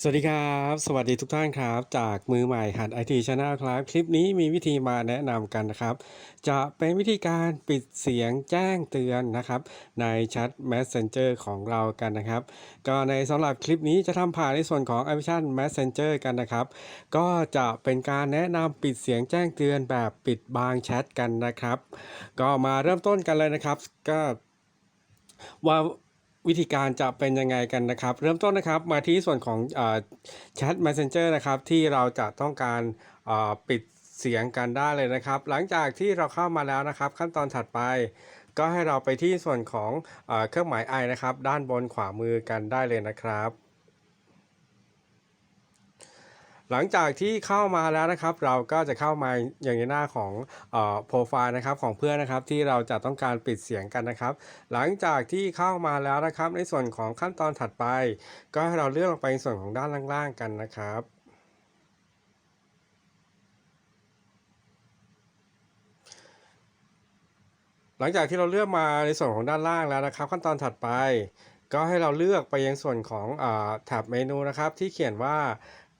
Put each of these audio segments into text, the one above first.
สวัสดีครับ สวัสดีทุกท่านครับ จากมือใหม่หัดไอทีชาแนลครับ คลิปนี้มีวิธีมาแนะนำกันนะครับ จะเป็นวิธีการปิดเสียงแจ้งเตือนนะครับ ในแชท Messenger ของเรากันนะครับ ก็ในสำหรับคลิปนี้จะทำผ่านในส่วนของแอปพลิเคชัน Messenger กันนะครับ ก็จะเป็นการแนะนำปิดเสียงแจ้งเตือนแบบปิดบางแชทกันนะครับ ก็มาเริ่มต้นกันเลยนะครับ ก็ว่า วิธีการจะเป็นยังไงกันนะครับ เริ่มต้นนะครับมาที่ส่วนของแชท Messenger นะครับที่เราจะต้องการปิดเสียงกันได้เลยนะครับ หลังจากที่เราเข้ามาแล้วนะครับ ขั้นตอนถัดไปก็ให้เราไปที่ส่วนของเออเครื่องหมาย i นะครับ ด้านบนขวามือกันได้เลยนะครับ หลังจากที่เข้ามาแล้วนะครับ เราก็จะเข้ามาอย่างในหน้าของโปรไฟล์นะครับของเพื่อนนะครับที่เราจะต้องการปิดเสียงกันนะครับ หลังจากที่เข้ามาแล้วนะครับ ในส่วนของขั้นตอนถัดไป ก็ให้เราเลือกลงไปในส่วนของด้านล่างๆกันนะครับหลังจากที่เราเลือกมาในส่วนของด้านล่างแล้วนะครับ ขั้นตอนถัดไป ก็ให้เราเลือกไปยังส่วนของอแท็บเมนูนะครับ ที่เขียนว่า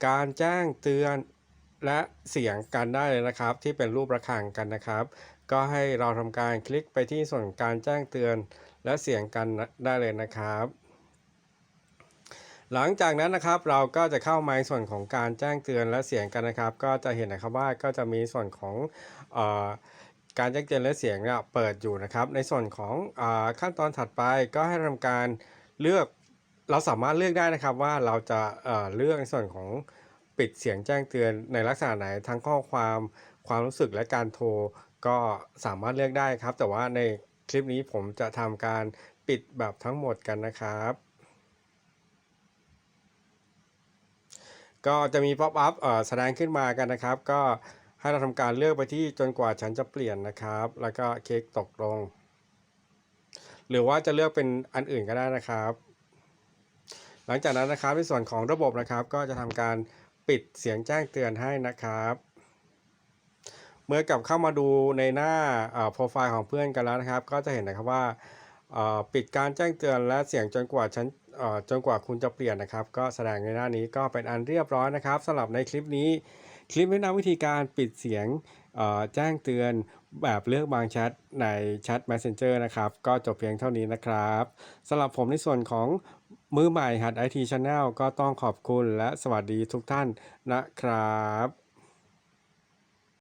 การแจ้งเตือนและเสียงกันได้เลยนะครับ ที่เป็นรูประฆังกันนะครับ ก็ให้เราทำการคลิกไปที่ส่วนการแจ้งเตือนและเสียงกันได้เลยนะครับ หลังจากนั้นนะครับเราก็จะเข้ามาในส่วนของการแจ้งเตือนและเสียงกันนะครับ ก็จะเห็นนะครับว่าก็จะมีส่วนของเออการแจ้งเตือนและเสียงเนี่ยเปิดอยู่นะครับ ในส่วนของอขั้นตอนถัดไปก็ให้ทำการเลือก เราสามารถเลือกได้นะครับว่าเราจะเเลือกในส่วนของปิดเสียงแจ้งเตือนในลักษณะไหนทั้งข้อความความรู้สึกและการโทรก็สามารถเลือกได้ครับ แต่ว่าในคลิปนี้ผมจะทำการปิดแบบทั้งหมดกันนะครับ ก็จะมีป๊อปอัพแสดงขึ้นมากันนะครับ ก็ให้เราทำการเลือกไปที่จนกว่าฉันจะเปลี่ยนนะครับ แล้วก็เคลิกตกลง หรือว่าจะเลือกเป็นอันอื่นก็ได้นะครับ หลังจากนั้นนะครับในส่วนของระบบนะครับ ก็จะทำการปิดเสียงแจ้งเตือนให้นะครับ เมื่อกลับเข้ามาดูในหน้าโปรไฟล์ของเพื่อนกันแล้วนะครับ ก็จะเห็นนะครับว่าปิดการแจ้งเตือนและเสียงจนกว่าฉันจนกว่าคุณจะเปลี่ยนนะครับ ก็แสดงในหน้านี้ก็เป็นอันเรียบร้อยนะครับสำหรับในคลิปนี้ คลิปแนะนำวิธีการปิดเสียงแจ้งเตือนแบบเลือกบางแชทในแชท Messenger นะครับ ก็จบเพียงเท่านี้นะครับสำหรับผมในส่วนของมือใหม่หัด IT Channel ก็ต้องขอบคุณและสวัสดีทุกท่านนะครับ